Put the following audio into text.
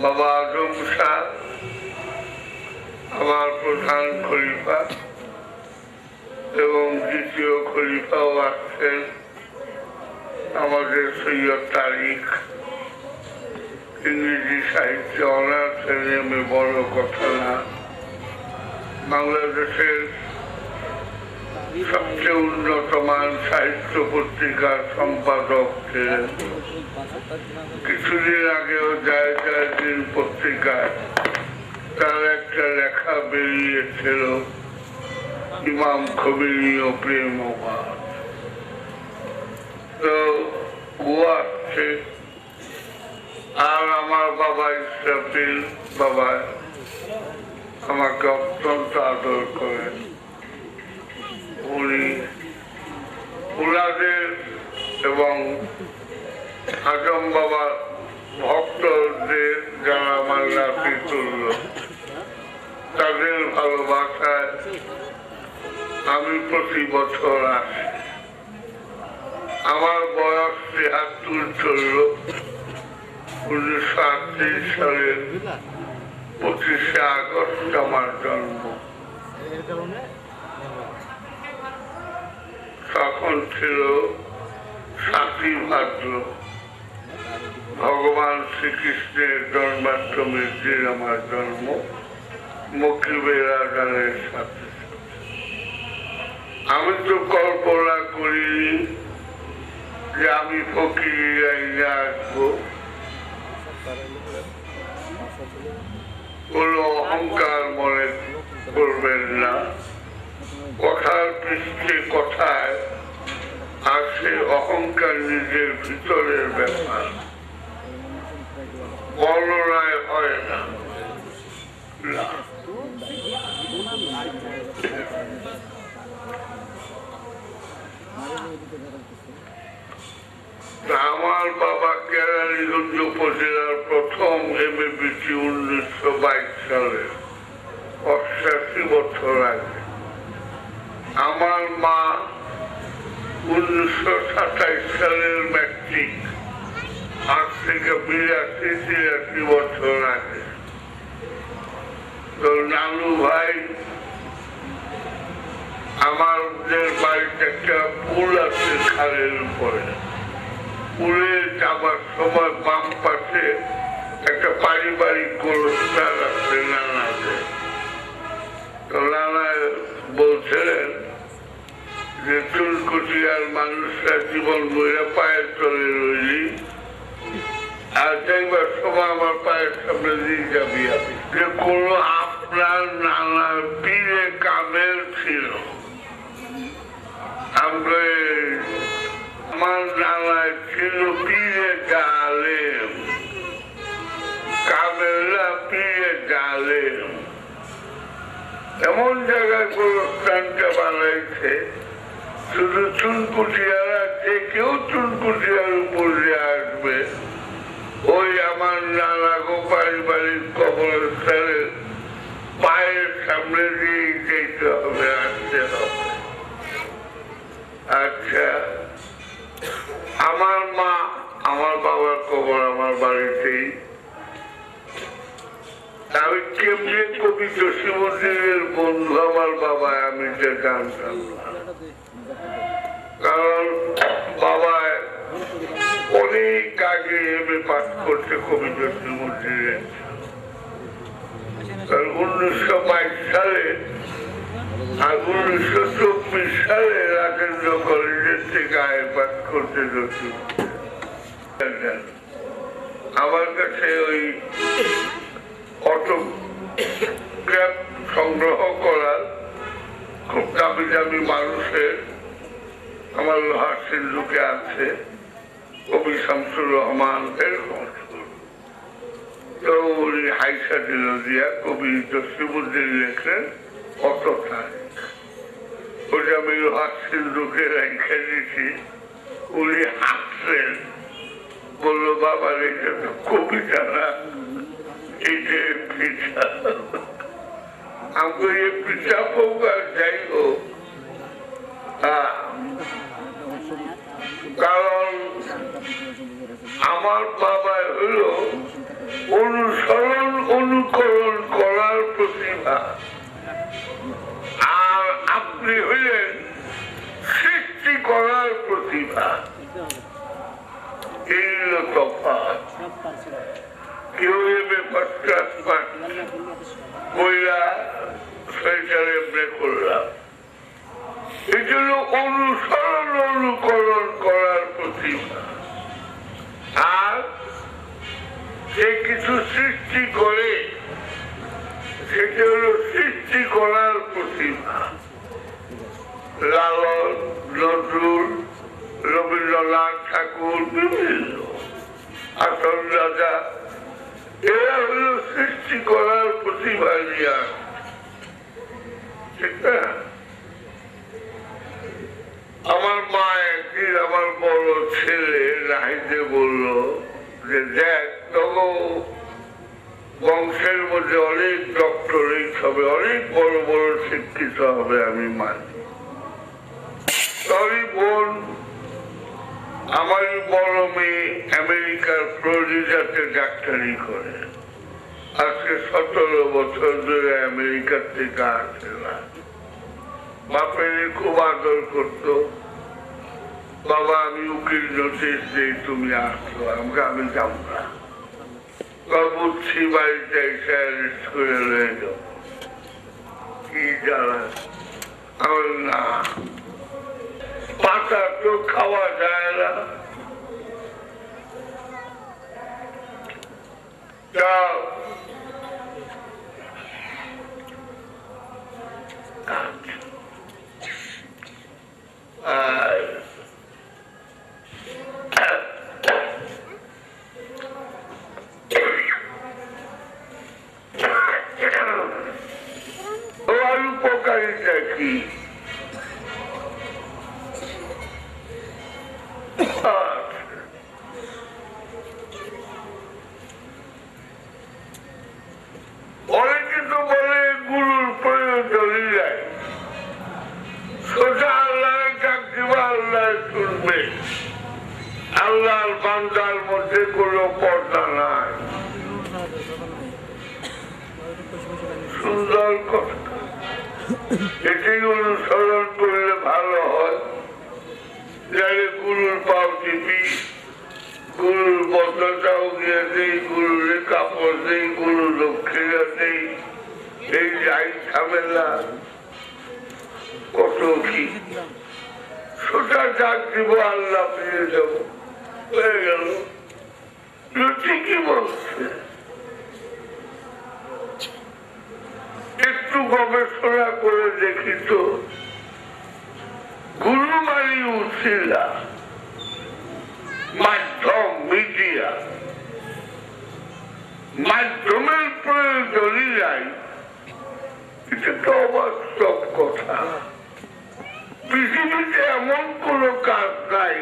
বাবা আজম শাহ আমার প্রধান খলিফা এবং দ্বিতীয় খলিফাও আসছেন আমাদের সৈয়দ তারিখ ইংরেজি সাহিত্যে অনার্স এমএ বড় কথা না, বাংলাদেশের সবচেয়ে উন্নত মান সাহিত্য পত্রিকার সম্পাদক ছিলেন। কিছুদিন আগেও যায় যায় দিন পত্রিকায় তার একটা লেখা বেরিয়েছিল, ইমাম খবিনীয় প্রেম তো ও আসছে, আর আমার বাবা ইসরাফিল বাবা আমাকে অত্যন্ত আদর করেন। ওনাদের এবং আজম বাবার ভক্তদের যারা আমার নাতি তাদের ভালোবাসায় আমি প্রতি বছর আসি। আমার বয়স তিয়াত্তর চলল, উনিশশো আটত্রিশ সালের পঁচিশে আগস্ট আমার জন্ম। তখন ছিল সাতই ভাদ্র। ভগবান শ্রীকৃষ্ণের জন্মাষ্টমীর দিন আমার জন্ম। মকিবের আজানের সাথে। আমি তো কল্পনা করি যে আমি ফকির আইনে আসব। কোনো অহংকার মনে করবেন না। কথার পৃষ্ঠে কথায় আর সে অহংকার নিজের ভিতরের ব্যাপার হয় না। আমার বাবা কেরানীগঞ্জ উপজেলার প্রথম এমএবিটি উনিশশো বাইশ সালে অষ্টাশি বছর আগে আমার মা উনিশশো সাতাইশ সালের ম্যাট্রিক আজ থেকে বিরাশি, তিরাশি বছর আগে। তো নানু ভাই, আমাদের বাড়িতে একটা পুল আছে খালের উপরে। পুলে যাবার সময় বাম পাশে একটা পারিবারিক গোলস্থান আছে নানাদের। তো নানা বলছিলেন যে চুলকুটিয়ার মানুষরা জীবন বইরা পায়ের তলে রইলি। আর দেখবার সময় আমার পায়ের সামনে দিয়ে যাবি আমি। যে কোনো আপনার নানা পীরে কামেল ছিল। আমরা আমার নানায় ছিল পীরে জালেম কামেলা পীরে জালেম এমন জায়গায় গোলস্থানটা বানাইছে শুধু চুনকুটিয়ারা যে কেউ চুনকুটিয়ার উপর দিয়ে আসবে। ওই আমার নানা গো পারিবারিক কবরস্থানের পায়ের সামনে দিয়ে যেতে হবে, আসতে হবে। আচ্ছা আমার মা, আমার বাবার কবর আমার বাড়িতেই। আমি কেমনি কবি জসীমুদ্দিনের বন্ধু আমার বাবা আমি যে জানতাম না। কারণ বাবা অনেক আগে জসীমুদ্দিনের কারণ উনিশশো বাইশ সালে আর উনিশশো চব্বিশ সালে রাজেন্দ্র কলেজের থেকে আয় পাস করতে আমার কাছে ওই অটোগ্রাফ সংগ্রহ করার খুব দামি দামি মানুষের আমার লোহার সিন্ধুকে আছে কবি শামসুর রহমান এরকম তো উনি হাইসা দিল দিয়া কবি জসিমুদ্দিন লেখেন অত তারিখ ওটা আমি লোহার সিন্ধুকে রেখে দিছি উনি হাসছেন বলল বাবা এটা তো কবিতা না এটা পিঠা। আমাকে যাই হোক। আহ, আমার বাবা হল অনুসরণ অনুকরণ করার প্রতিভা। আর আপনি হলেন সৃষ্টি করার প্রতিভা। এই তফাৎ। কেউ এ ব্যাপারটা কিছু সৃষ্টি করে, সেটা হলো সৃষ্টি করার প্রতিভা লালন, নজরুল, রবীন্দ্রনাথ ঠাকুর বিভিন্ন আসল রাজা, এরা হলো সৃষ্টি করার প্রতিভা নিয়ে আমার মা একদিন আমার বড় ছেলে রাহিতে বলল যে, দেখ, তবু বংশের মধ্যে অনেক ডক্টরেট হবে অনেক বড় বড় শিক্ষিত হবে আমি মানি। তবে বোন, আমার বড় মেয়ে আমেরিকার ফ্লোরিডাতে ডাক্তারি করে। আজকে সতেরো বছর ধরে আমেরিকার থেকে আসে না। বাপের খুব আদর করত। বাবা, আমি উকিল নোটিশ দিই তুমি আসো আমাকে আমি যাব না। বা বুঝছি বাড়িতে এসে অ্যারেস্ট করে রয়ে যাও কি জানা আমার না। পাতা তো খাওয়া যায় না। তা আর শুনবে আল্লাহর বান্দার মধ্যে কোনো পর্দা নাই। সুন্দর এটি অনুসরণ করলে ভালো হয়। গুরুর পাও টিপি গুরুর বদলাটাও দিয়ে দেই কাপড় দেই গুরু দক্ষিণা দেই। এই যাই ঝামেলা, কত কি? সোজা ডাক দিব আল্লাহ পেয়ে যাব হয়ে গেল। ঠিকই বলছে। একটু গবেষণা করে দেখি তো। গুরু মানি উচিলা। মাধ্যম, মিডিয়া। মাধ্যমের প্রয়োজনই নাই। এটা তো অবাস্তব কথা। পৃথিবীতে এমন কোন কাজ নাই।